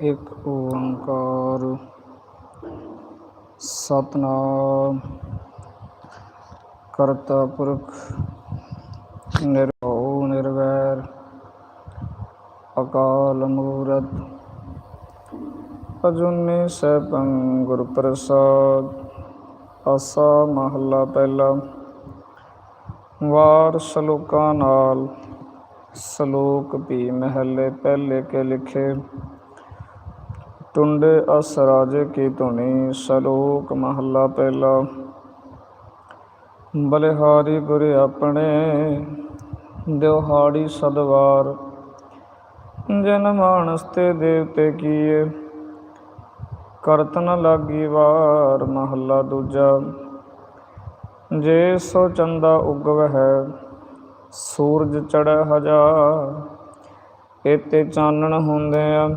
ਇੱਕ ਓੰਕਾਰ। ਸਤਨਾਮ। ਕਰਤਾ ਪੁਰਖ ਨਿਰਭਉ ਨਿਰਵੈਰ। ਅਕਾਲ ਮੂਰਤ। ਅਜੂਨੀ ਸੈਭੰ ਗੁਰ ਪ੍ਰਸਾਦ। ਆਸਾ ਮਹੱਲਾ ਪਹਿਲਾ। ਵਾਰ ਸ਼ਲੋਕਾਂ ਨਾਲ ਸ਼ਲੋਕ ਵੀ ਮਹੱਲੇ ਪਹਿਲੇ ਕੇ ਲਿਖੇ। ਟੁੰਡੇ ਅਸ ਰਾਜੇ ਕੀ ਧੁਨੀ, ਸ਼ਲੋਕ ਮਹੱਲਾ ਪਹਿਲਾ। ਬਲਿਹਾਰੀ ਗੁਰ ਆਪਣੇ ਦਿਵਹਾੜੀ ਸਦਵਾਰ। ਜਨ ਮਾਨਸ ਤੇ ਦੇਵਤੇ ਕੀਏ, ਕਰਤ ਲਾਗੀ ਵਾਰ ਮਹੱਲਾ ਦੂਜਾ। ਜੇ ਸੋ ਚੰਦਾ ਉਗਵ ਹੈ ਸੂਰਜ ਚੜ੍ਹੈ ਹਜ਼ਾਰ ਇਤੇ ਚਾਨਣ ਹੁੰਦੇ ਆ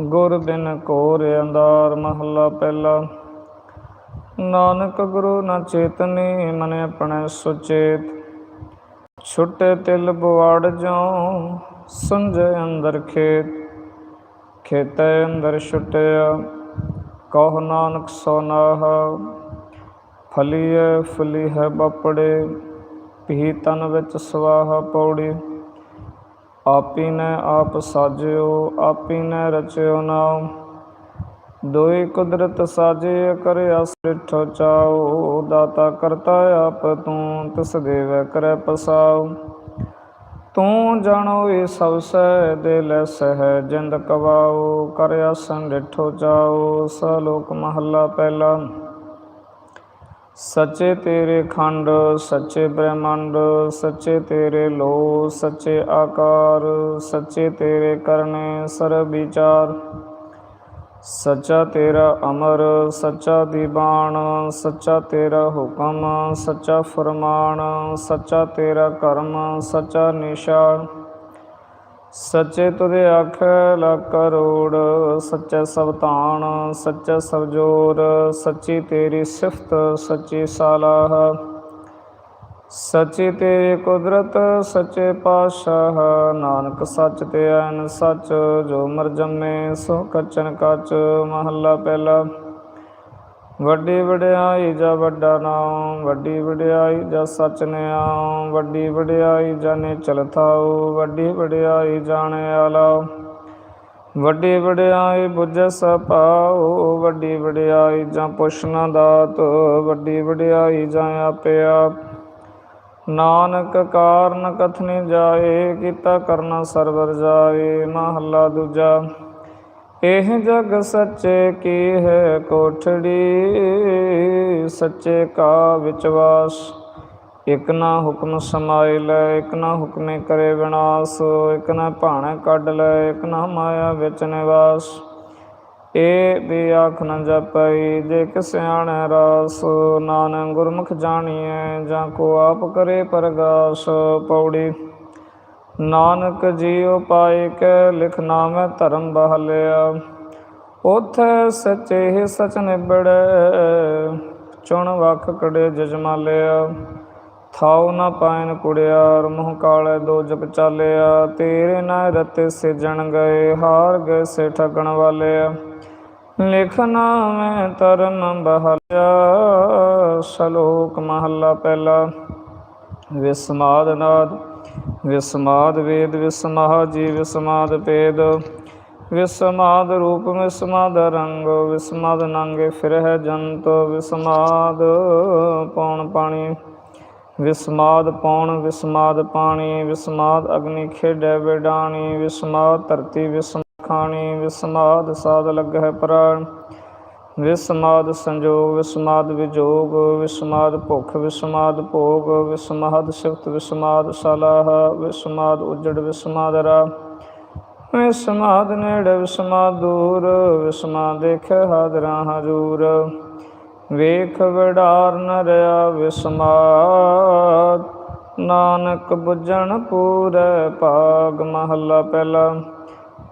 ਗੁਰ ਬਿਨ ਕੋਰ ਅੰਦਾਰ ਮਹੱਲਾ ਪਹਿਲਾ। ਨਾਨਕ ਗੁਰੂ ਨ ਚੇਤਨੀ ਮਨ ਆਪਣੇ ਸੁਚੇਤ। ਛੁੱਟੇ ਤਿਲ ਬਵਾੜ ਜਾਉ, ਸੰਜੇ ਅੰਦਰ ਖੇਤ। ਖੇਤੈ ਅੰਦਰ ਛੁੱਟਿਆ, ਕਹ ਨਾਨਕ ਸੋ ਨਾਹ। ਫਲੀਐ ਫਲੀ ਹੈ ਬਪੜੇ ਪੀ ਤਨ ਵਿੱਚ ਸਵਾਹ ਪੌੜੀ। ਆਪੀ ਨੇ ਆਪ ਸਾਜਿਓ, ਆਪੀ ਨੇ ਰਚਿਓ ਨਾਮ ਦੋਈ ਕੁਦਰਤ ਸਾਜੇ ਕਰਿਆ ਸਿਠ ਚਾਓ ਦਾਤਾ ਕਰਤਾ ਆਪ ਤੂੰ, ਤਿਸ ਦੇਵ ਕਰੈ ਪਸਾਉ। ਤੂੰ ਜਾਣੋ ਇਹ ਸਭ ਸਹਿ ਦੇ ਲੈ ਸਹਿ ਜਿੰਦ ਕਵਾਓ ਕਰਿਆ ਸੰਡਿਠੋ ਚਾਓ ਸਲੋਕ ਮਹੱਲਾ ਪਹਿਲਾ। ਸੱਚੇ ਤੇਰੇ ਖੰਡ, ਸੱਚੇ ਬ੍ਰਹਮੰਡ, ਸੱਚੇ ਤੇਰੇ ਲੋ ਸੱਚੇ ਆਕਾਰ, ਸੱਚੇ ਤੇਰੇ ਕਰਨੇ ਸਰਬ ਵਿਚਾਰ। ਸੱਚਾ ਤੇਰਾ ਅਮਰ, ਸੱਚਾ ਦੀਵਾਨ ਸੱਚਾ ਤੇਰਾ ਹੁਕਮ, ਸੱਚਾ ਫਰਮਾਨ, ਸੱਚਾ ਤੇਰਾ ਕਰਮ, ਸੱਚਾ ਨਿਸ਼ਾਨ। ਸੱਚੇ ਤੁਦੇ ਅੱਖ ਲੱਖ ਕਰੋੜ, ਸੱਚੇ ਸਬਤਾਨ ਸੱਚੇ ਸਬਜੋਰ ਸੱਚੀ ਤੇਰੀ ਸਿਫਤ, ਸੱਚੀ ਸਾਲਾਹ। ਸੱਚੀ ਤੇਰੀ ਕੁਦਰਤ, ਸੱਚੇ ਪਾਤਸ਼ਾਹ, ਨਾਨਕ ਸੱਚ ਤੇ ਐਨ ਸੱਚ, ਜੋ ਮਰ ਜੰਮੇ ਸੋ ਕਚਨ ਕਚ, ਮਹੱਲਾ ਪਹਿਲਾ। ਵੱਡੀ ਵਡਿਆਈ ਜਾ ਵੱਡਾ ਨਾਮ, ਵੱਡੀ ਵਡਿਆਈ ਜਾ ਸਚ ਨਿਆਮ ਵੱਡੀ ਵਡਿਆਈ ਜਾਣੇ ਚਲਥਾਉ ਵੱਡੀ ਵਡਿਆਈ ਜਾਣੇ ਆਲਾ ਵੱਡੀ ਵਡਿਆਈ ਬੁੱਝ ਸਪਾਉ ਵੱਡੀ ਵਡਿਆਈ ਜਾਂ ਪੁੱਛਣਾ ਦਾਤ, ਵੱਡੀ ਵਡਿਆਈ ਜਾਂ ਆਪੇ ਆਪ। ਨਾਨਕ ਕਾਰਨ ਕਥਨੀ ਜਾਏ, ਕੀਤਾ ਕਰਨਾ ਸਰਵਰ ਜਾਏ, ਮਹੱਲਾ ਦੂਜਾ। ਇਹ ਜਗ ਸੱਚੇ ਕੀ ਹੈ ਕੋਠੜੀ? ਸੱਚੇ ਕਾ ਵਿਚਵਾਸ ਇਕ ਨਾ ਹੁਕਮ ਸਮਾਇ ਲੈ, ਇਕ ਨਾ ਹੁਕਮੇ ਕਰੇ ਵਿਨਾਸ਼। ਇਕ ਨਾ ਭਾਣੇ ਕੱਢ ਲੈ, ਇਕ ਨਾ ਮਾਇਆ ਵਿੱਚ ਨਿਵਾਸ। ਏ ਵੀ ਆਖ ਨ ਜਪਈ, ਜੇ ਕਿਸਿਆਣੈ ਰਾਸ। ਨਾਨਕ ਗੁਰਮੁਖ ਜਾਣੀਐ, ਜਾਂ ਕੋ ਆਪ ਕਰੇ ਪਰਗਾਸ। ਪੌੜੀ ਨਾਨਕ ਜੀਉ ਪਾਏ ਕੇ ਲਿਖ ਮੈਂ ਧਰਮ ਬਹਲਿਆ। ਉਥੇ ਸੱਚੇ ਸਚ ਨਿਬੜੈ, ਚੁਣ ਵਖ ਕੜੇ ਜਜਮਾਲਿਆ ਥਾਉ ਨਾ ਪਾਇਨ ਕੁੜਿਆਰ ਮੂੰਹ ਕਾਲੇ ਦੋ ਜਗ ਚਾਲਿਆ। ਤੇਰੇ ਨਾ ਰਤੇ ਸਿਜਣ ਗਏ, ਹਾਰ ਗਏ ਸੇ ਠਗਣ ਵਾਲੇ ਲਿਖਣਾ ਮੈਂ ਤਰਨ ਬਹਲਿਆ, ਸ਼ਲੋਕ ਮਹੱਲਾ ਪਹਿਲਾ। ਵਿਸਮਾਦ ਨਾਦ ਵਿਸਮਾਦ ਵੇਦ ਵਿਸਮਾਹ ਜੀ ਵਿਸਮਾਦ ਪੇਦ ਵਿਸਮਾਦ ਰੂਪ ਵਿਸਮਾਦ ਰੰਗ, ਵਿਸਮਾਦ ਨੰਗੇ ਫਿਰ ਹੈ ਜੰਤ, ਵਿਸਮਾਦ ਪੌਣ ਪਾਣੀ। ਵਿਸਮਾਦ ਪੌਣ, ਵਿਸਮਾਦ ਪਾਣੀ, ਵਿਸਮਾਦ ਅਗਨੀ ਖੇਡੈ ਵਿਡਾਣੀ, ਵਿਸਮਾਦ ਧਰਤੀ ਵਿਸਮ ਖਾਣੀ, ਵਿਸਮਾਦ ਸਾਧ ਲੱਗਹਿ ਪ੍ਰਾਣ। ਵਿਸਮਾਦ ਸੰਜੋਗ, ਵਿਸਮਾਦ ਵਿਜੋਗ, ਵਿਸਮਾਦ ਭੁਖ, ਵਿਸਮਾਦ ਭੋਗ, ਵਿਸਮਾਦ ਸਿਫਤ, ਵਿਸਮਾਦ ਸਲਾਹ, ਵਿਸਮਾਦ ਉਜੜ, ਵਿਸਮਾਦ ਰਾ। ਵਿਸਮਾਦ ਨੇੜੇ, ਵਿਸਮਾਦ ਦੂਰ, ਵਿਸਮਾਦ ਦੇਖ ਹਾਦਰਾ ਹਜੂਰ। ਵੇਖ ਵਿਡਾਰ ਨ ਰਿਆ ਵਿਸਮਾਦ, ਨਾਨਕ ਬੁੱਝਣ ਪੂਰੈ ਭਾਗ ਮਹੱਲਾ ਪਹਿਲਾ।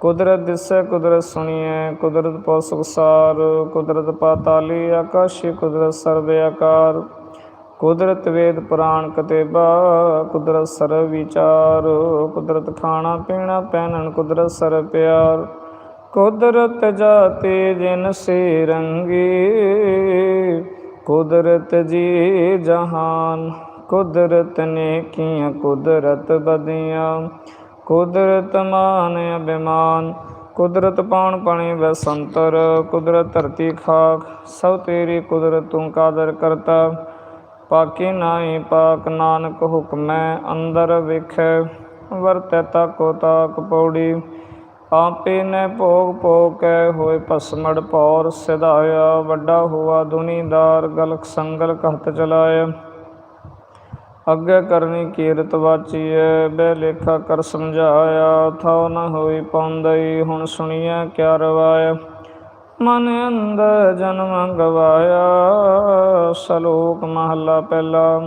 ਕੁਦਰਤ ਦਿਸੈ, ਕੁਦਰਤ ਸੁਣੀਐ, ਕੁਦਰਤ ਪਉ ਸੁਖਸਾਰ ਕੁਦਰਤ ਪਾਤਾਲੀ ਆਕਾਸ਼ੀ, ਕੁਦਰਤ ਸਰਬ ਆਕਾਰ। ਕੁਦਰਤ ਵੇਦ ਪੁਰਾਣ ਕਤੇਬਾ, ਕੁਦਰਤ ਸਰਬ ਵਿਚਾਰ। ਕੁਦਰਤ ਖਾਣਾ ਪੀਣਾ ਪਹਿਨਣ, ਕੁਦਰਤ ਸਰਬ ਪਿਆਰ। ਕੁਦਰਤ ਜਾਤੇ ਜਿਨ ਸੇ ਰੰਗੀ, ਕੁਦਰਤ ਜੀ ਜਹਾਨ। ਕੁਦਰਤ ਨੇ ਕੀਆਂ ਕੁਦਰਤ ਬਦੀਆਂ। ਕੁਦਰਤ ਮਾਨ ਅਭਿਮਾਨ, ਕੁਦਰਤ ਪਾਣ ਪਾਣੀ ਬਸੰਤਰ, ਕੁਦਰਤ ਧਰਤੀ ਖਾਕ, ਸਭ ਤੇਰੀ ਕੁਦਰਤ ਤੂੰ ਕਾਦਰ ਕਰਤਾ। ਪਾਕੀ ਨਾਹੀ ਪਾਕ ਨਾਨਕ ਹੁਕਮੈ, ਅੰਦਰ ਵਿਖੇ, ਵਰਤੈ ਤਾਕੋ ਤਾਕ ਪੌੜੀ। ਆਪੇ ਨੇ ਭੋਗ ਭੋਗ ਕੈ ਹੋਏ ਪਸਮੜ ਪੌਰ ਸਿਧਾਇਆ। ਵੱਡਾ ਹੋਆ ਦੁਨੀਦਾਰ ਗਲਕ ਸੰਗਲ ਕਹਤ ਚਲਾਇਆ। ਅੱਗੇ ਕਰਨੀ ਕੀਰਤ ਵਾਚੀਐ ਬੈ ਲੇਖਾ ਕਰ ਸਮਝਾਇਆ, ਥਾਉ ਨ ਹੋਈ ਪੌਂਦਈ ਹੁਣ ਸੁਣੀਐ ਕਿਆ ਰਵਾਇ। ਮਨ ਅੰਦਰ ਜਨਮ ਗਵਾਇਆ, ਸਲੋਕ ਮਹੱਲਾ ਪਹਿਲਾ।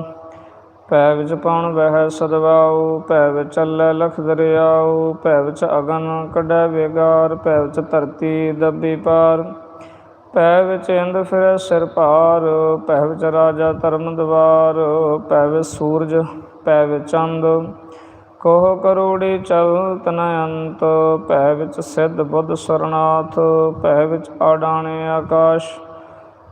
ਭੈ ਵਿੱਚ ਪਾਉਣ ਵਹਿ ਸਦਵਾਉ, ਭੈ ਵਿੱਚ ਚੱਲੈ ਲਖ ਦਰਿਆਉ, ਭੈ ਵਿੱਚ ਅਗਨ ਕੱਢੈ ਵੇਗਾਰ, ਭੈ ਵਿੱਚ ਧਰਤੀ ਦੱਬੀ ਪਾਰ। ਭੈ ਵਿੱਚ ਇੰਦ ਫਿਰੈ ਸਿਰ ਭਾਰ, ਭੈ ਵਿੱਚ ਰਾਜਾ ਧਰਮ ਦਵਾਰ, ਭੈ ਵਿੱਚ ਸੂਰਜ, ਭੈ ਵਿੱਚ ਚੰਦ। ਕੋਹ ਕਰੋੜੀ ਚਲਤ ਨ ਅੰਤ, ਭੈ ਵਿੱਚ ਸਿੱਧ ਬੁੱਧ ਸਰਨਾਥ, ਭੈ ਵਿੱਚ ਆਡਾਣੇ ਆਕਾਸ਼,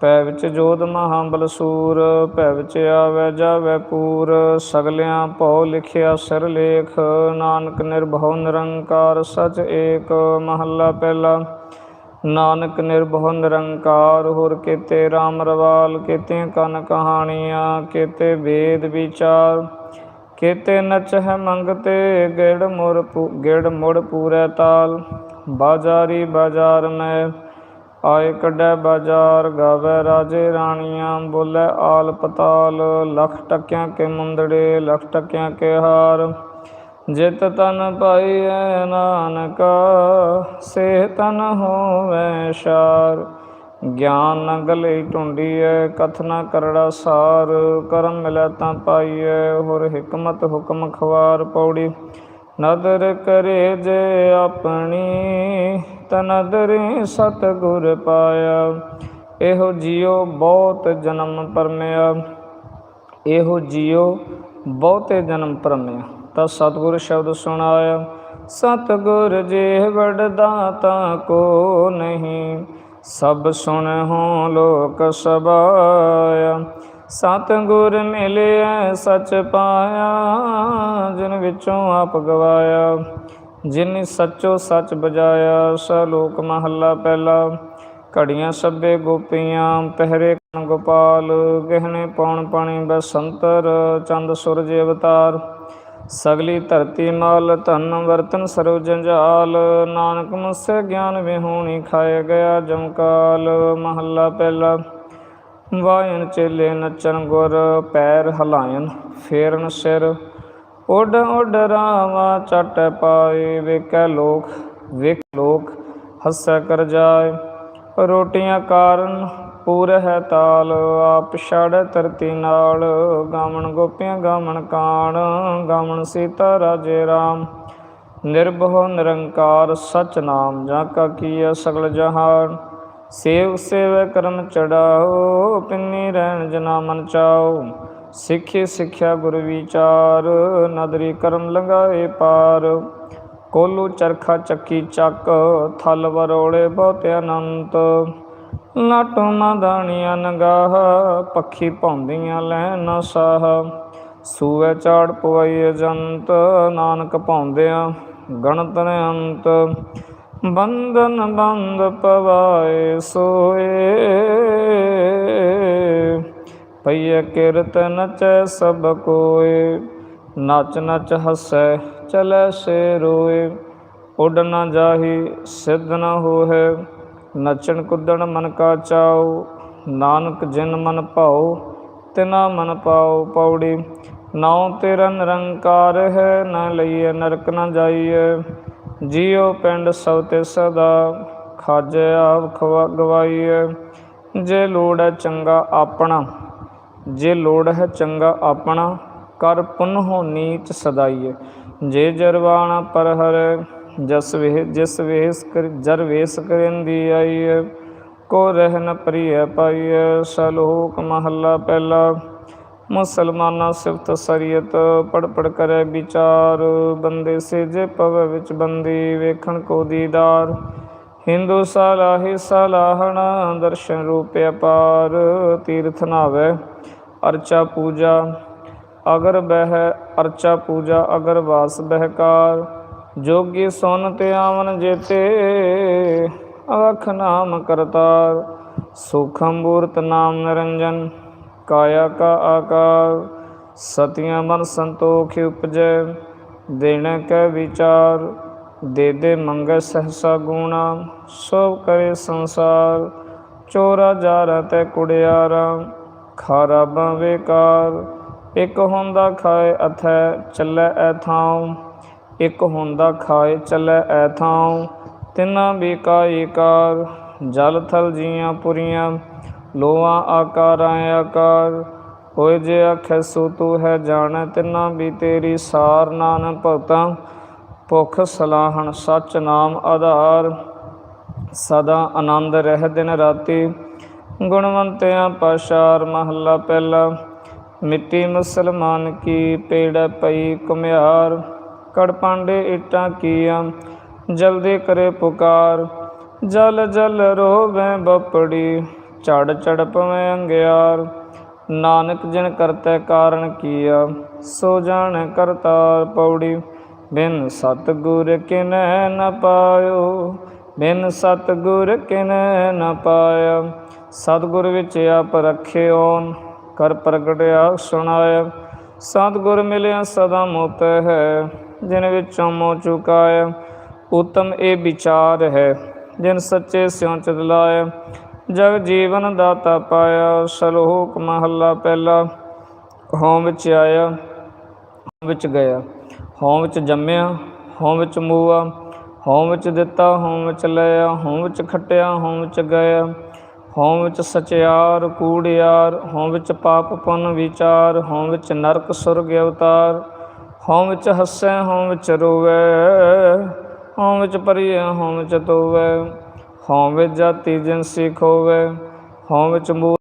ਭੈ ਵਿੱਚ ਜੋਤ ਮਹਾਬਲ ਸੂਰ, ਭੈ ਵਿੱਚ ਆਵੈ ਜਾਵੈ ਪੂਰ। ਸਗਲਿਆਂ ਭਉ ਲਿਖਿਆ ਸਿਰ ਲੇਖ, ਨਾਨਕ ਨਿਰਭਉ ਨਿਰੰਕਾਰ ਸਚ ਏਕ, ਮਹੱਲਾ ਪਹਿਲਾ। ਨਾਨਕ ਨਿਰਭਉ ਨਿਰੰਕਾਰ, ਹੋਰ ਕੀਤੇ RAM ਰਵਾਲ, ਕੀਤੇ ਕਨ ਕਹਾਣੀਆਂ, ਕੀਤੇ ਵੇਦ ਵਿਚਾਰ, ਕੀਤੇ ਨਚ ਹੈ ਮੰਗਤੇ, ਗਿੜ ਮੁਰ ਪੂ- ਗਿੜ ਮੁੜ ਪੂਰੇ ਤਾਲ, ਬਾਜ਼ਾਰੀ ਬਾਜ਼ਾਰ ਮੈਂ, ਆਏ ਕੱਢੈ ਬਾਜ਼ਾਰ, ਗਾਵੇ ਰਾਜੇ ਰਾਣੀਆਂ, ਬੋਲੇ ਆਲ ਪਤਾਲ, ਲਖ ਟਕਿਆਂ ਕੇ ਮੁੰਦੜੇ, ਲਖ ਟਕਿਆਂ ਕੇ ਹਾਰ ਜਿਤ ਤਨ ਪਾਈਐ ਨਾਨਕਾ ਸੇ ਤਨ ਹੋਵੇ ਸ਼ਾਰ। ਗਿਆਨ ਨ ਗਲੇ ਢੁੰਡੀਐ ਕਥਨਾ ਕਰੜਾ ਸਾਰ। ਕਰਮ ਮਿਲੈ ਤਾਂ ਪਾਈਐ, ਹੋਰ ਹਕਮਤ ਹੁਕਮ ਖਵਾਰ ਪੌੜੀ। ਨਦਰ ਕਰੇ ਜੇ ਆਪਣੀ ਤਨਦਰੇ ਸਤਿਗੁਰ ਪਾਇਆ। ਇਹੋ ਜਿਉ ਬਹੁਤ ਜਨਮ ਪਰਮਿਆ, ਇਹੋ ਜਿਉ ਬਹੁਤੇ ਜਨਮ ਪਰਮਿਆ। ਤਾਂ ਸਤਿਗੁਰ ਸ਼ਬਦ ਸੁਣਾਇਆ, ਸਤਿਗੁਰ ਜੇ ਵਡਦਾਤਾ ਕੋ ਨਹੀਂ। ਸਭ ਸੁਣ ਹੋ ਲੋਕ ਸਬਾਇਆ, ਸਤਿਗੁਰ ਮਿਲਿਆ ਸਚ ਪਾਇਆ, ਜਿਨ ਵਿੱਚੋਂ ਆਪ ਗਵਾਇਆ। ਜਿਨ ਸੱਚੋ ਸੱਚ ਬਜਾਇਆ ਸਲੋਕ ਮਹੱਲਾ ਪਹਿਲਾ। ਘੜੀਆਂ ਸਭੇ ਗੋਪੀਆਂ, ਪਹਿਰੇ ਕਣ ਗੋਪਾਲ, ਗਹਿਣੇ ਪੌਣ ਪਾਣੀ ਬਸੰਤਰ, ਚੰਦ ਸੂਰਜ ਅਵਤਾਰ। ਸਗਲੀ ਧਰਤੀ ਮਾਲ ਧਨ ਵਰਤਨ ਸਰਵ ਜੰਜਾਲ ਨਾਨਕ ਮੁਸੇ ਗਿਆਨ ਵਿਹੂਣੀ ਖਾਏ ਗਿਆ ਜਮਕਾਲ ਮਹੱਲਾ ਪਹਿਲਾ ਵਾਇਨ ਚੇਲੇ ਨਚਨ ਗੁਰ, ਪੈਰ ਹਲਾਇਨ ਫੇਰਨ ਸਿਰ। ਉੱਡ ਉੱਡ ਰਾਵਾ ਚਟ ਪਾਏ, ਵੇਖੈ ਲੋਕ, ਵੇਖ ਲੋਕ ਹੱਸੈ ਕਰ ਜਾਏ ਰੋਟੀਆਂ ਕਾਰਨ ਪੂਰ ਹੈ ਤਾਲ, ਆਪ ਛੜ ਧਰਤੀ ਨਾਲ। ਗਾਵਣ ਗੋਪੀਆਂ, ਗਾਵਣ ਕਾਣ, ਗਾਵਣ ਸੀਤਾ ਰਾਜੇ ਰਾਮ। ਨਿਰਭਉ ਨਿਰੰਕਾਰ, ਸਚ ਨਾਮ ਜਾਂ ਕਾ ਕੀਆ ਸਗਲ ਜਹਾਨ। ਸੇਵ ਸੇਵ ਕਰਮ ਚੜਾਓ, ਪਿੰਨੀ ਰਹਿਣ ਜਨਾ ਮਨ ਚਾਓ। ਸਿੱਖੀ ਸਿੱਖਿਆ ਗੁਰ ਵਿਚਾਰ, ਨਦਰੀ ਕਰਮ ਲੰਗਾਏ ਪਾਰ। ਕੋਲੂ ਚਰਖਾ ਚੱਕੀ ਚੱਕ, ਥਲ ਵਰੋਲੇ ਬਹੁਤ ਅਨੰਤ। ਲਾਟੂ ਨਾ ਦਾਣੀਆਂ ਨਗਾਹ, ਪੱਖੀ ਭੌਂਦੀਆਂ ਲੈਣ ਸਾਹ। ਸੂਏ ਚਾੜ ਪਵਈ ਜੰਤ, ਨਾਨਕ ਭੌਂਦਿਆਂ ਗਣਤ ਨੇ ਅੰਤ। ਬੰਧਨ ਬੰਦ ਪਵਾਏ ਸੋਏ। ਪਈਏ ਕਿਰਤ ਨਚੈ ਸਭ ਕੋਏ। ਨਚ ਨਚ ਹੱਸੈ, ਚਲੈ ਸੇ ਰੋਏ। ਉੱਡ ਨਾ ਜਾਹੀ, ਸਿੱਧ ਨਾ ਹੋਏ ਨਚਣ ਕੁੱਦਣ ਮਨ ਕਾ ਚਾਉ, ਨਾਨਕ ਜਿਨ ਮਨ ਭਾਉ, ਤਿਨਾ ਮਨ ਪਾਉ ਪੌੜੀ। ਨਾਉ ਤੇਰਾ ਨਿਰੰਕਾਰ ਹੈ, ਨ ਲਈਏ ਨਰਕ ਨਾ ਜਾਈਏ। ਜੀਉ ਪਿੰਡ ਸਭ ਤੇ ਸਦਾ, ਖਾਜੇ ਆਪ ਖਵਾ ਗਵਾਈਏ। ਜੇ ਲੋੜ ਹੈ ਚੰਗਾ ਆਪਣਾ, ਜੇ ਲੋੜ ਹੈ ਚੰਗਾ ਆਪਣਾ, ਕਰ ਪੁਨ ਹੋ ਨੀਚ ਸਦਾਈਏ। ਜੇ ਜਰਵਾਣਾ ਪਰ ਹਰ ਜਸ ਵੇਹ, ਜਿਸ ਵੇਸ ਕਰ, ਜਰ ਵੇਸ ਕਰਿੰਦੀ ਆਈਏ ਕੋ ਰਹਿ ਨ ਪ੍ਰਿਯ ਪਾਈਏ ਸਲੋਕ ਮਹੱਲਾ ਪਹਿਲਾ, ਮੁਸਲਮਾਨਾ ਸਿਫਤ ਸਰੀਅਤ ਪੜ ਪੜ ਕਰੇ ਵਿਚਾਰ, ਬੰਦੇ ਸੇ ਜੇ ਪਵ ਵਿੱਚ ਬੰਦੀ, ਵੇਖਣ ਕੋ ਦੀਦਾਰ, ਹਿੰਦੂ ਸਲਾਹੀ ਸਲਾਹਣਾ, ਦਰਸ਼ਨ ਰੂਪ ਅਪਾਰ, ਤੀਰਥ ਨਾਵੇ, ਅਰਚਾ ਪੂਜਾ, ਅਗਰ ਬਹਿ, ਅਰਚਾ ਪੂਜਾ, ਅਗਰ ਵਾਸ ਬਹਿਕਾਰ ਜੋਗੀ ਸੁਨ ਤੇ ਆਵਨ ਜੇਤੇ, ਅਵਖ ਨਾਮ ਕਰਤਾਰ। ਸੁਖਮ ਮੂਰਤ ਨਾਮ ਨਿਰੰਜਨ, ਕਾਇਆ ਕਾ ਆਕਾਰ। ਸਤਿਆਂ ਮਨ ਸੰਤੋਖ ਉਪਜੈ, ਦੇਣ ਕੈ ਵਿਚਾਰ। ਦੇ ਦੇ ਮੰਗੈ ਸਹਸਾ ਗੁਣਾ, ਸਭ ਕਰੇ ਸੰਸਾਰ। ਚੋਰਾ ਜਾਰਾ ਤੈ ਕੁੜਿਆਰਾ ਖਰਾਬਾਂ ਵੇਕਾਰ ਇਕ ਹੁੰਦਾ ਖਾਏ ਅਥੈ, ਚੱਲੈ ਐ ਥਾਉ। ਇਕ ਹੁੰਦਾ ਖਾਏ ਚੱਲੈ ਐ ਥਾਉ, ਤਿਨਾ ਬੇਕਾਈ ਏਕਾਰ ਜਲ ਥਲ ਜੀਆਂ ਪੁਰੀਆਂ ਲੋਆਂ ਆਕਾਰਾਂ ਆਕਾਰ, ਹੋਏ ਜੇ ਆਖੈ ਸੋ ਤੂੰ ਹੈ ਜਾਣੈ, ਤਿਨਾ ਵੀ ਤੇਰੀ ਸਾਰ ਨਾਨ ਭਗਤਾਂ, ਭੁਖ ਸਲਾਹਣ ਸਚ ਨਾਮ ਆਧਾਰ, ਸਦਾ ਆਨੰਦ ਰਹਿ ਦਿਨ ਰਾਤੀ, ਗੁਣਵੰਤਿਆਂ ਪਾਸ਼ਾਰ ਮਹੱਲਾ ਪਹਿਲਾ, ਮਿੱਟੀ ਮੁਸਲਮਾਨ ਕੀ ਪੇੜ ਪਈ ਕੁਮਿਆਰ ਕੜ ਪਾਂਡੇ ਇਟਾਂ ਕੀਆਂ, ਜਲਦੀ ਕਰੇ ਪੁਕਾਰ। ਜਲ ਜਲ ਰੋਵੇ ਬਪੜੀ, ਝੜ ਝੜ ਪਵੇਂ ਅੰਗਿਆਰ। ਨਾਨਕ ਜਿਨ ਕਰਤੈ ਕਾਰਨ ਕੀਆ, ਸੋ ਜਾਣ ਕਰਤਾਰ ਪੌੜੀ। ਬਿਨ ਸਤ ਗੁਰ ਕਿਨੈ ਨ ਪਾਇਓ, ਬਿਨ ਸਤ ਗੁਰ ਕਿਨੈ ਨ ਪਾਇਆ। ਸਤਿਗੁਰ ਵਿੱਚ ਆਪ ਰਖਿਓਨ, ਕਰ ਪ੍ਰਗਟਿਆ ਸੁਣਾਇਆ। ਸਤਿਗੁਰ ਮਿਲਿਆ ਸਦਾ ਮੁਕਤ ਹੈ, ਜਿਨ ਵਿੱਚੋਂ ਮੋ ਚੁਕਾਇਆ, ਉਤਮ ਇਹ ਵਿਚਾਰ ਹੈ। ਜਿਨ ਸੱਚੇ ਸਿਉ ਚਿਤ ਲਾਇਆ ਜਗ ਜੀਵਨ ਦਾਤਾ ਪਾਇਆ, ਸਲੋਕ ਮਹੱਲਾ ਪਹਿਲਾ ਹਉ ਵਿੱਚ ਆਇਆ, ਹਉ ਵਿੱਚ ਗਿਆ। ਹਉ ਵਿੱਚ ਜੰਮਿਆ, ਹਉ ਵਿੱਚ ਮੂਆ, ਹਉ ਵਿੱਚ ਦਿੱਤਾ, ਹਉ ਵਿੱਚ ਲਿਆ ਹਉ ਵਿੱਚ ਖਟਿਆ, ਹਉ ਵਿੱਚ ਗਿਆ ਹਉ ਵਿੱਚ ਸਚਿਆਰ ਕੂੜਿਆਰ ਹਉ ਵਿੱਚ ਪਾਪ ਪੁੰਨ ਵਿਚਾਰ ਹਉ ਵਿੱਚ ਨਰਕ ਸੁਰਗ ਅਵਤਾਰ ਹਉ ਵਿੱਚ ਹੱਸੈ ਹਉ ਵਿੱਚ ਰੋਵੇ ਹਉ ਵਿੱਚ ਪਰਿਐ ਹਉ ਵਿੱਚ ਤੋਵੇ ਹਉ ਵਿੱਚ ਜਾਤੀ ਜਿਨਸੀ ਖੋਵੇ ਹਉ ਵਿੱਚ ਮੂਲ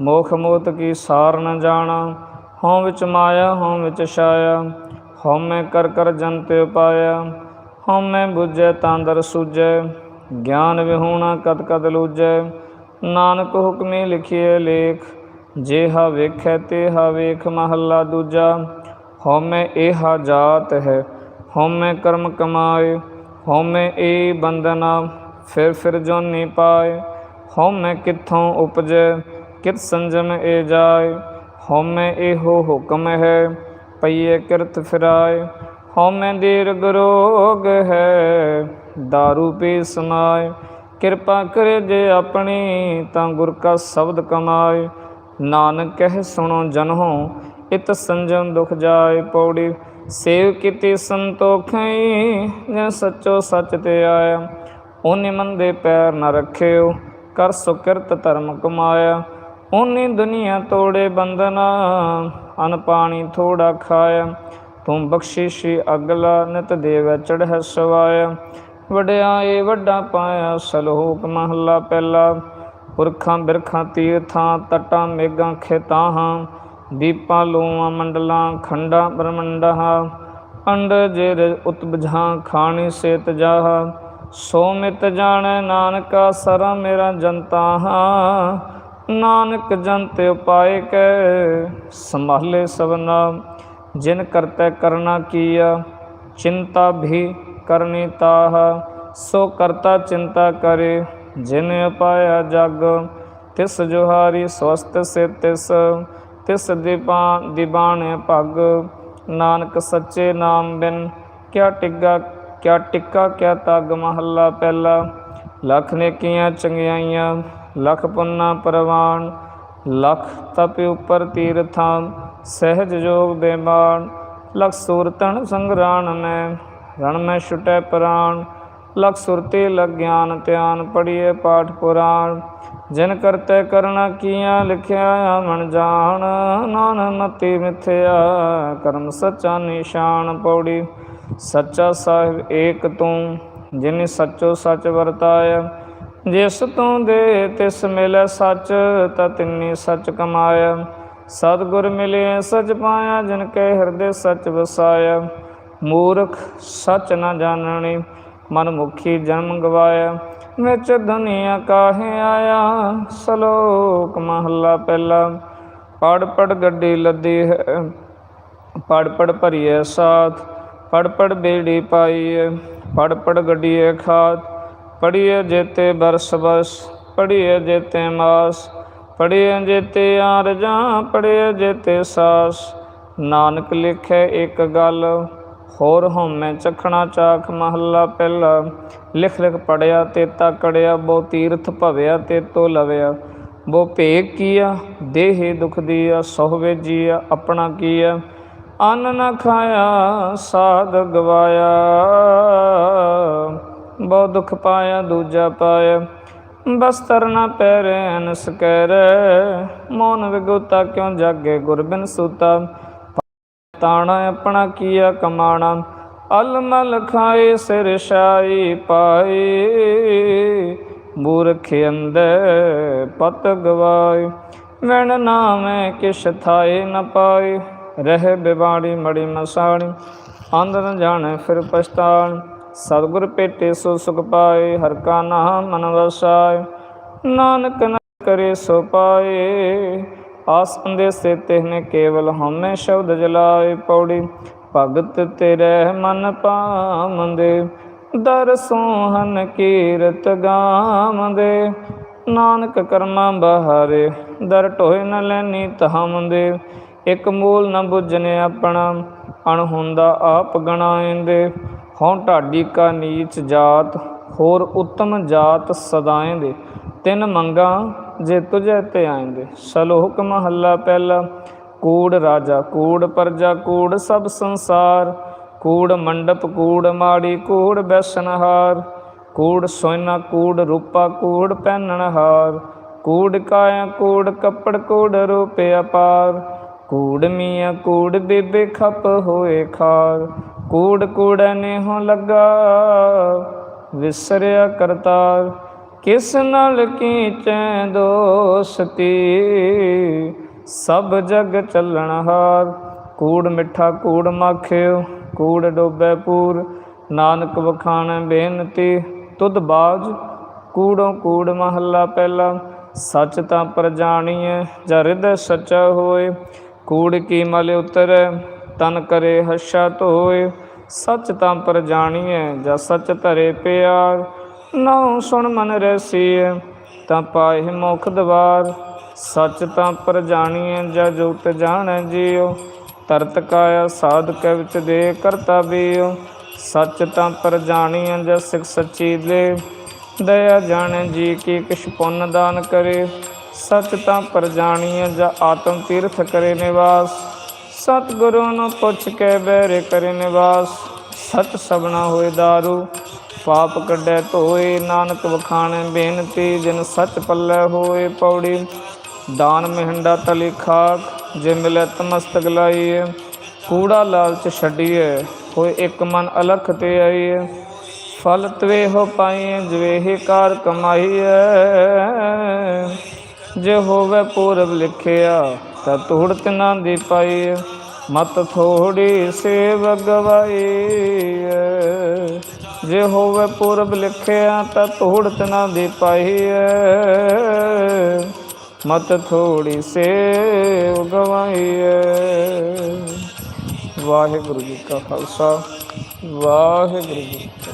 ਮੋਖ ਮੋਤ ਕੀ ਸਾਰ ਨ ਜਾਣਾ ਹਉ ਵਿੱਚ ਮਾਇਆ ਹਉ ਵਿੱਚ ਛਾਇਆ ਹਉ ਮੈਂ ਕਰ ਕਰ ਜੰਤ ਪਾਇਆ ਹਉ ਮੈਂ ਬੁਝੈ ਤਾਂਦਰ ਸੂਝੈ ਗਿਆਨ ਵਿਹੂਣਾ ਕਦ ਕਦ ਲੂਝੈ ਨਾਨਕ ਹੁਕਮੇ ਲਿਖਿਏ ਲੇਖ, ਜੇਹਾ ਵੇਖੈ ਤੇਹਾ ਵੇਖ ਮਹੱਲਾ ਦੂਜਾ। ਹਉ ਮੈਂ ਏਹਾ ਜਾਤ ਹੈ ਹਉ ਕਰਮ ਕਮਾਏ ਹਉ ਏ ਬੰਦਨਾ ਫਿਰ ਫਿਰ ਜੋਨੀ ਪਾਏ। ਹਉ ਕਿੱਥੋਂ ਉਪਜੈ, ਕਿਤ ਸੰਜਮ ਏ ਜਾਏ। ਹਉ ਇਹੋ ਹੁਕਮ ਹੈ ਪਈਏ ਕਿਰਤ ਫਿਰਾਏ। ਹਉ ਮੈਂ ਦੀਰਘ ਰੋਗ ਹੈ दारू ਪੀ ਸਮਾਏ ਕਿਰਪਾ ਕਰੇ ਜੇ ਆਪਣੀ ਤਾਂ ਗੁਰ ਕਾ ਸ਼ਬਦ ਕਮਾਏ ਨਾਨਕ ਕਹਿ ਸੁਣੋ ਜਨੋ ਇਤ ਸੰਜਮ ਦੁਖ ਜਾਏ ਪੌੜੀ ਸੇਵ ਕੀਤੀ ਸੰਤੋਖਈ ਜਿਨ ਸੱਚੋ ਸੱਚ ਤੇ ਆਇਆ ਉਹਨੇ ਮੰਦੇ ਪੈਰ ਨਾ ਰੱਖਿਓ ਕਰ ਸੁਕਿਰਤ ਧਰਮ ਕਮਾਇਆ ਉਹਨੇ ਦੁਨੀਆ ਤੋੜੇ ਬੰਦਨਾ ਅਨ ਪਾਣੀ ਥੋੜਾ ਖਾਇਆ ਤੂੰ ਬਖਸ਼ਿਸ਼ੀ ਅਗਲਾ ਨਿਤ ਦੇਵ ਚੜ੍ਹ ਸਵਾਇਆ ਵਡਿਆਏ ਵੱਡਾ ਪਾਇਆ ਸਲੋਕ ਮਹੱਲਾ ਪਹਿਲਾ। ਪੁਰਖਾਂ ਬਿਰਖਾਂ ਤੀਰਥਾਂ ਤਟਾਂ ਮੇਗਾਂ ਖੇਤਾਹਾਂ ਦੀਪਾਂ ਲੋਆਂ ਮੰਡਲਾਂ, ਖੰਡਾਂ ਬ੍ਰਹਮੰਡਾਂ ਅੰਡ ਜਿਰ ਉਤਬਝਾਂ ਖਾਣੀ ਸੇਤ ਜਾਹ। ਸੋ ਮਿਤ ਜਾਣੈ ਨਾਨਕਾ ਸਰਾ ਮੇਰਾ ਜਨਤਾ ਹਾਂ ਨਾਨਕ ਜੰਤ ਉਪਾਏ ਕੈ ਸੰਭਾਲੇ ਸਭਨਾ। ਜਿਨ ਕਰਤੈ ਕਰਨਾ ਕੀਆ, ਚਿੰਤਾ ਵੀ ਕਰਨੀ ਤਾਹ ਸੋ ਕਰਤਾ ਚਿੰਤਾ ਕਰੇ, ਜਿਨ ਉਪਾਇਆ ਜਗ, ਤਿਸ ਜੁਹਾਰੀ ਸਵਸਤ ਸੇ ਤਿਸ ਤਿਸ ਦੀਪਾ ਦੀਬਾਨ ਭਗ। ਨਾਨਕ ਸੱਚੇ ਨਾਮ ਬਿਨ ਕਿਆ ਟਿੱਗਾ, ਕਿਆ ਟਿੱਕਾ, ਕਿਆ ਤਗ ਮਹੱਲਾ ਪਹਿਲਾ। ਲੱਖ ਨੇਕੀਆਂ ਚੰਗਿਆਈਆਂ, ਲਖ ਪੁੰਨਾ ਪ੍ਰਵਾਨ। ਲਖ ਤਪ ਉਪਰ ਤੀਰਥਾਂ, ਸਹਿਜ ਜੋਗ ਬੇਮਾਨ ਲਖ ਸੂਰਤਨ ਸੰਗਰਾਨ ਮੈਂ ਰਣ ਮੈਂ ਛੁਟੈ ਪ੍ਰਾਨ ਲਖ ਸੁਰਤੇ ਲਗ ਗਿਆਨ ਧਿਆਨ ਪੜੀਏ ਪਾਠ ਪੁਰਾਣ। ਜਿਨ ਕਰਤੇ ਕਰਣਾ ਕੀਆਂ, ਲਿਖਿਆ ਮਨ ਜਾਣ। ਨਾਨਕ ਮਤੀ ਮਿਥਿਆ, ਕਰਮ ਸੱਚਾ ਨਿਸ਼ਾਨ ਪੌੜੀ। ਸੱਚਾ ਸਾਹਿਬ ਏਕ ਤੂੰ, ਜਿਨੇ ਸੱਚੋ ਸੱਚ ਵਰਤਾਇਆ। ਜਿਸ ਤੂੰ ਦੇ ਤਿਸ ਮਿਲੈ ਸੱਚ, ਤਾ ਤਿੰਨੀ ਸੱਚ ਕਮਾਇਆ। ਸਤਿਗੁਰ ਮਿਲੇ ਸੱਚ ਪਾਇਆ, ਜਿਨ ਕੈ ਹਿਰਦੇ ਸੱਚ ਵਸਾਇਆ। ਮੂਰਖ, ਸੱਚ ਨਾ ਜਾਣਣੀ ਮਨ ਮੁਖੀ ਜਨਮ ਗਵਾਇਆ, ਵਿੱਚ ਦੁਨੀਆ ਕਾਹੇ ਆਇਆ, ਸ਼ਲੋਕ ਮਹੱਲਾ ਪਹਿਲਾ। ਪੜ ਪੜ ਗੱਡੀ ਲੱਦੀ ਹੈ ਪੜ ਪੜ ਭਰੀਏ ਸਾਥ ਪੜ ਪੜ ਬੇੜੀ ਪਾਈਏ ਪੜ ਪੜ ਗੱਡੀਏ ਖਾਤ ਪੜੀਏ ਜੇਤੇ ਬਰਸ ਬਸ ਪੜੀਏ ਜੇਤੇ ਮਾਸ ਪੜੀਏ ਜੇਤੇ ਆਰਜਾਂ ਪੜੀਏ ਜੇਤੇ ਸਾਸ। ਨਾਨਕ ਲਿਖੇ ਇੱਕ ਗੱਲ ਹੋਰ ਹਉਮੈ ਚਖਣਾ ਚਾਖ ਮਹੱਲਾ ਪਹਿਲਾ। ਲਿਖ ਲਿਖ ਪੜਿਆ ਤੇ ਕੜਿਆ ਬੋ ਤੀਰਥ ਭਵਿਆ ਤੇ ਤੋ ਲਵਿਆ। ਬੋ ਭੇਕ ਕੀਆ, ਦੇਹ ਦੁਖ ਦੀਆ ਸੋਹਵੇ ਜੀਆ ਆਪਣਾ ਕੀਆ। ਅੰਨ ਨ ਖਾਇਆ, ਸਾਧ ਗਵਾਇਆ। ਬਹੁ ਦੁਖ ਪਾਇਆ, ਦੂਜਾ ਪਾਇਆ। ਬਸਤਰ ਨਾ ਪਹਿਰੇ, ਅਨਸ ਕਰੈ। ਮੋਨ ਵਿਗੁਤਾ, ਕਿਉ ਜਾਗੇ ਗੁਰਬਿਨ ਸੁਤਾ। ਤਾਣਾ ਆਪਣਾ ਕੀਆ ਕਮਾਣਾ ਅਲਮਲ ਖਾਏ ਸਿਰ ਸ਼ਾਈ ਪਾਏ। ਮੂਰਖ ਅੰਦਰ ਪਤ ਗਵਾਏ, ਵਣ ਨਾਮੈ ਕਿਛ ਥਾਏ ਨ ਪਾਏ। ਰਹਿ ਬਿਵਾੜੀ ਮੜੀ ਮਸਾਣੀ ਅੰਦਰ ਜਾਣੇ ਫਿਰ ਪਛਤਾਣ। ਸਤਿਗੁਰ ਭੇਟੇ ਸੋ ਸੁਖ ਪਾਏ, ਹਰ ਕਾ ਨਾਮ ਮਨ ਵਸਾਏ। ਨਾਨਕ ਨ ਕਰੇ ਸੋ ਪਾਏ। ਆਸ ਅੰਦੇਸੇ ਤਿਹਨੇ ਕੇਵਲ ਹਉਮੈ ਸ਼ਬਦ ਜਲਾਏ ਪੌੜੀ। ਭਗਤ ਤੇਰੇ ਮਨ ਪਾਵੰਦੇ ਦਰ ਸੋਹਨ ਕੀਰਤ ਗਾਵੰਦੇ। ਨਾਨਕ ਕਰਮਾਂ ਬਹਾਰੇ ਦਰ ਢੋਏ ਨ ਲੈਨੀ ਤਹਮੰਦੇ ਇਕ ਮੂਲ ਨ ਬੁੱਝਨੇ ਆਪਣਾ, ਅਣ ਹੁੰਦਾ ਆਪ ਗਣਾਏਂਦੇ ਹਉ ਢਾਡੀ ਕਾ ਨੀਚ ਜਾਤ, ਹੋਰ ਉੱਤਮ ਜਾਤ ਸਦਾਏਂਦੇ ਤਿੰਨ ਮੰਗਾ ਜੇ ਤੁਝੇ ਤੇ ਆਏਂਦੇ ਸਲੋਕ ਮਹੱਲਾ ਪਹਿਲਾ, ਕੂੜ ਰਾਜਾ, ਕੂੜ ਪਰਜਾ, ਕੂੜ ਸਭ ਸੰਸਾਰ। ਕੂੜ ਮੰਡਪ, ਕੂੜ ਮਾੜੀ, ਕੂੜ ਬੈਸਨਹਾਰ। ਕੂੜ ਸੋਇਨਾ, ਕੂੜ ਰੂਪਾ, ਕੂੜ ਪਹਿਨਣਹਾਰ ਕੂੜ ਕਾਇਆ, ਕੂੜ ਕੱਪੜ, ਕੂੜ ਰੂਪ ਅਪਾਰ। ਕੂੜ ਮੀਆਂ, ਕੂੜ ਬੇਬੇ ਖਪ ਹੋਏ ਖਾਰ। ਕੂੜ ਕੂੜਨੇ ਹੋ ਲੱਗਾ, ਵਿਸਰਿਆ ਕਰਤਾਰ। ਕਿਸ ਨਾਲ ਕੀਚੈ ਦੋਸਤੀ? ਸਭ ਜਗ ਚੱਲਣ ਹਾਰ। ਕੂੜ ਮਿੱਠਾ ਕੂੜ ਮਾਖਿਓ, ਕੂੜ ਡੋਬੈ ਪੂਰ। ਨਾਨਕ ਵਖਾਣ ਬੇਨਤੀ, ਤੁਧ ਬਾਜ। ਕੂੜੋਂ ਕੂੜ ਮਹੱਲਾ ਪਹਿਲਾ। ਸੱਚ ਤਾਂ ਪਰ ਜਾਣੀਐ ਜਾਂ ਹਿਰਦੈ ਸੱਚਾ ਹੋਏ। ਕੂੜ ਕੀ ਮਲ ਉਤਰੈ, ਤਨ ਕਰੇ ਹਸ਼ਾ ਧੋਏ। ਸੱਚ ਤਾਂ ਪਰ ਜਾਣੀਐ ਜਾਂ ਸੱਚ ਧਰੇ ਪਿਆਰ। ਨਾਉ ਸੁਣ ਮਨ ਰਸੀਐ ਤਾਂ ਪਾਏ ਮੁਖ ਦਵਾਰ। ਸੱਚ ਤਾਂ ਪਰ ਜਾਣੀਐ, ਜਾਂ ਜੁਗਤ ਜਾਣੈ ਜੀਉ। ਤਰਤ ਕਾਇਆ ਸਾਧ ਕੈ ਵਿੱਚ ਦੇ ਕਰਤਾ ਬੀਉ। ਸੱਚ ਤਾਂ ਪਰ ਜਾਣੀਐ, ਜਾਂ ਸਿਖ ਸੱਚੀ ਦੇ। ਦਇਆ ਜਾਣੈ ਜੀ ਕੀ ਕਿਛ ਪੁੰਨ ਦਾਨ ਕਰੇ। ਸੱਚ ਤਾਂ ਪਰ ਜਾਣੀਐ, ਜਾਂ ਆਤਮ ਤੀਰਥ ਕਰੇ ਨਿਵਾਸ। ਸਤਿਗੁਰੂ ਨੂੰ ਪੁੱਛ ਕੇ ਬਹਿਰੇ ਕਰੇ ਨਿਵਾਸ। ਸਤ ਸਬਨਾ ਹੋਏ ਦਾਰੂ। ਪਾਪ ਕੱਢੈ ਧੋਏ, ਨਾਨਕ ਵਖਾਣੈ ਬੇਨਤੀ, ਜਿਨ ਸੱਚ ਪੱਲੇ ਹੋਏ ਪੌੜੀ। ਦਾਨ ਮਹਿੰਡਾ ਤਲੀ ਖਾਕ, ਜੇ ਮਿਲੇ ਤਮਸਤਕ ਲਾਈਏ ਕੂੜਾ ਲਾਲਚ ਛੱਡੀਏ ਹੋਏ ਇੱਕ ਮਨ ਅਲਖ ਤੇ ਆਈਏ ਫਲ ਤਵੇ ਹੋ ਪਾਈਏ ਜਵੇਹੀ ਕਾਰ ਕਮਾਈਏ ਜੇ ਹੋਵੇ ਪੂਰਬ ਲਿਖਿਆ, ਤਾਂ ਧੂੜ ਤਿਨਾਂ ਦੀ ਪਾਈਏ ਮਤ ਥੋੜੀ ਸੇਵ ਗਵਾਈ ਜੇ ਹੋਵੇ ਪੂਰਬ ਲਿਖਿਆ ਤਾਂ ਧੂੜ ਤਿਨਾਂ ਦੀ ਪਾਈਏ ਮਤ ਥੋੜੀ ਸੇਵ ਗਵਾਈਏ ਵਾਹਿਗੁਰੂ ਜੀ ਕਾ ਖਾਲਸਾ, ਵਾਹਿਗੁਰੂ ਜੀ ਕੀ